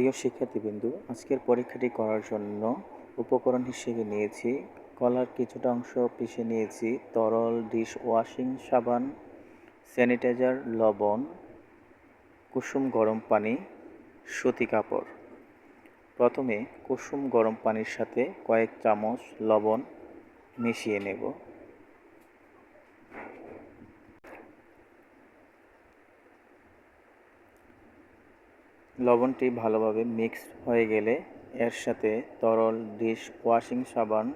প্রিয় শিক্ষার্থীবৃন্দু, আজকের পরীক্ষাটি করার জন্য উপকরণ হিসেবে নিয়েছি। কলার কিছুটা অংশ পিষে নিয়েছি। তরল ডিশ ওয়াশিং সাবান, স্যানিটাইজার, লবণ, কুসুম গরম পানি, সুতি কাপড়। প্রথমে কুসুম গরম পানির সাথে কয়েক চামচ লবণ মিশিয়ে নেব। লবণটি ভালোভাবে মিক্স হয়ে গেলে এর সাথে তরল ডিশ ওয়াশিং সাবান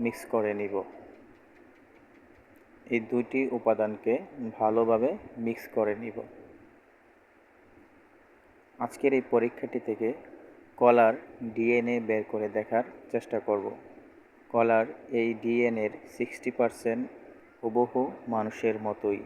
মিক্স করে নিব। এই দুইটি উপাদানকে ভালোভাবে মিক্স করে নিব। আজকের এই পরীক্ষাটি থেকে কলার ডিএনএ বের করে দেখার চেষ্টা করব। কলার এই ডিএনএর সিক্সটি পারসেন্ট হুবহু মানুষের মতোই।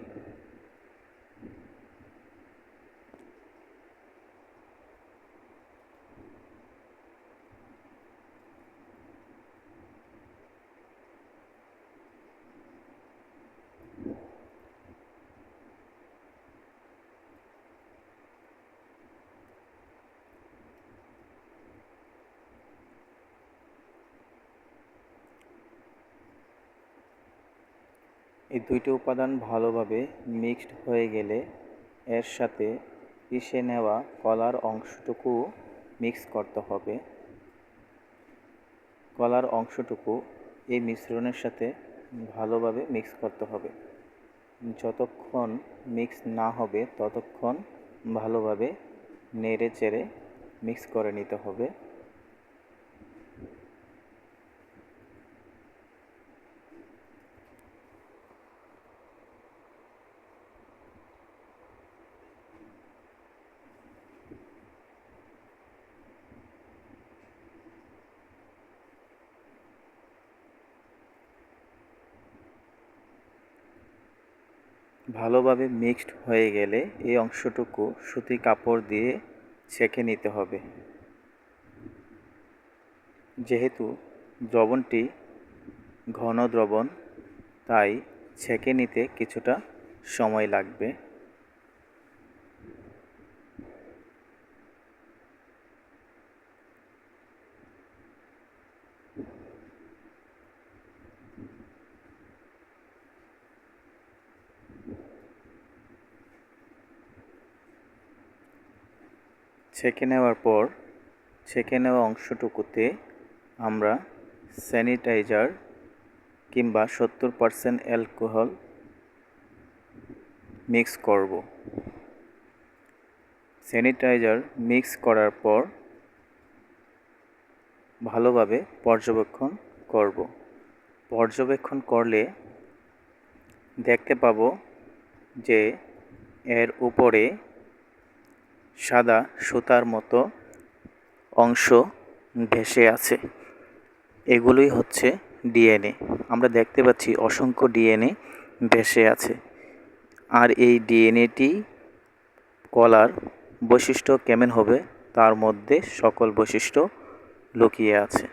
এই দুইটি উপাদান ভালোভাবে মিক্সড হয়ে গেলে এর সাথে পিষে নেওয়া কলার অংশটুকু মিক্স করতে হবে। কলার অংশটুকু এই মিশ্রণের সাথে ভালোভাবে মিক্স করতে হবে। যতক্ষণ মিক্স না হবে, ততক্ষণ ভালোভাবে নেড়ে চেড়ে মিক্স করে নিতে হবে। ভালোভাবে মিক্সড হয়ে গেলে এই অংশটুকু সুতি কাপড় দিয়ে ছেঁকে নিতে হবে। যেহেতু দ্রবণটি ঘন দ্রবণ, তাই ছেঁকে নিতে কিছুটা সময় লাগবে। ছেঁকে নেওয়ার পর ছেঁকে নেওয়া অংশটুকুতে আমরা স্যানিটাইজার কিংবা সত্তর পারসেন্ট অ্যালকোহল মিক্স করব। স্যানিটাইজার মিক্স করার পর ভালোভাবে পর্যবেক্ষণ করব। পর্যবেক্ষণ করলে দেখতে পাবো যে এর উপরে সাদা সুতার মতো অংশ ভেসে আছে। এগুলোই হচ্ছে ডিএনএ। আমরা দেখতে পাচ্ছি অসংখ্য ডিএনএ ভেসে আছে। আর এই ডিএনএটি কলার বৈশিষ্ট্য কেমন হবে? তার মধ্যে সকল বৈশিষ্ট্য লুকিয়ে আছে।